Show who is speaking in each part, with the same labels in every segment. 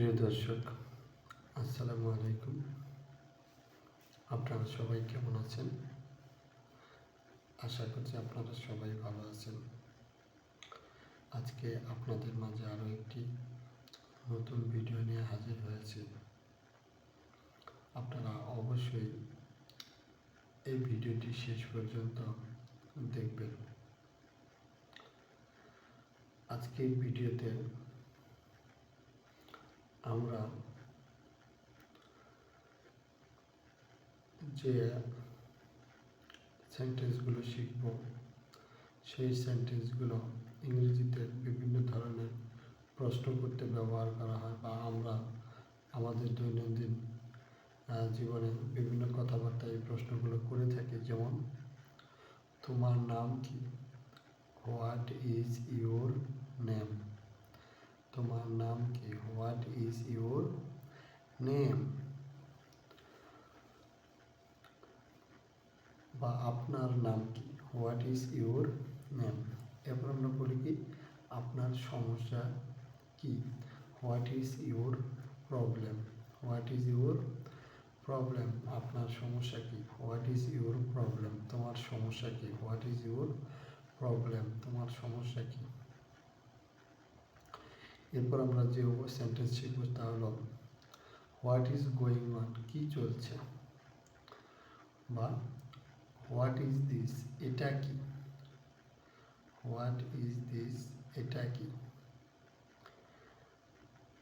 Speaker 1: প্রিয় দর্শক, আসসালামু আলাইকুম। আপনারা সবাই কেমন আছেন? আশা করছি আপনারা সবাই ভালো আছেন। আজকে আপনাদের মাঝে আরও একটি নতুন ভিডিও নিয়ে হাজির হয়েছি। আপনারা অবশ্যই এই ভিডিওটি শেষ পর্যন্ত দেখবেন। আজকের ভিডিওতে আমরা যে সেন্টেন্সগুলো শিখব, সেই সেন্টেন্সগুলো ইংরেজিতে বিভিন্ন ধরনের প্রশ্ন করতে ব্যবহার করা হয় বা আমরা আমাদের দৈনন্দিন জীবনে বিভিন্ন কথাবার্তা এই প্রশ্নগুলো করে থাকি। যেমন, তোমার নাম কি? What is your name? তোমার নাম কি? হোয়াট ইজ ইউর নেম বা আপনার নাম কি? হোয়াট ইজ ইউর নেম এরপর আমরা বলি কি, আপনার সমস্যা কি? What is your problem what is your problem আপনার সমস্যা কি? হোয়াট ইজ ইউর প্রবলেম তোমার সমস্যা কি? হোয়াট ইজ ইউর প্রবলেম তোমার সমস্যা কি? এরপর আমরা যে সেন্টেন্স শিখব তা হলো হোয়াট ইজ গোয়িং অন কী চলছে? বা হোয়াট ইজ দিস এটা কি? হোয়াট ইজ দিস এটা কি?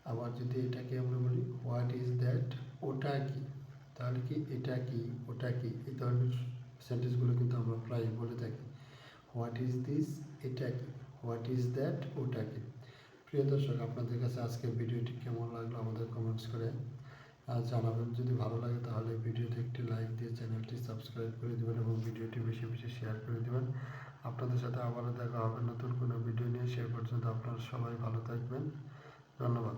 Speaker 1: আবার যদি এটাকে আমরা বলি হোয়াট ইজ দ্যাট ওটা কি? তাহলে কি এটা কি? ওটা কি? এই ধরনের সেন্টেন্সগুলো কিন্তু আমরা প্রায় বলে থাকি। হোয়াট ইজ দিস এটা কি? হোয়াট ইজ দ্যাট ওটা কি? প্রিয় দর্শক, আপনাদের কাছে আজকের ভিডিওটি কেমন লাগল আমাদের কমেন্টস করে জানাবেন। যদি ভালো লাগে তাহলে ভিডিওতে একটি লাইক দিয়ে চ্যানেলটি সাবস্ক্রাইব করে দেবেন এবং ভিডিওটি বেশি বেশি শেয়ার করে দেবেন। আপনাদের সাথে আবারও দেখা হবে নতুন কোনো ভিডিও নিয়ে। সে পর্যন্ত আপনারা সবাই ভালো থাকবেন। ধন্যবাদ।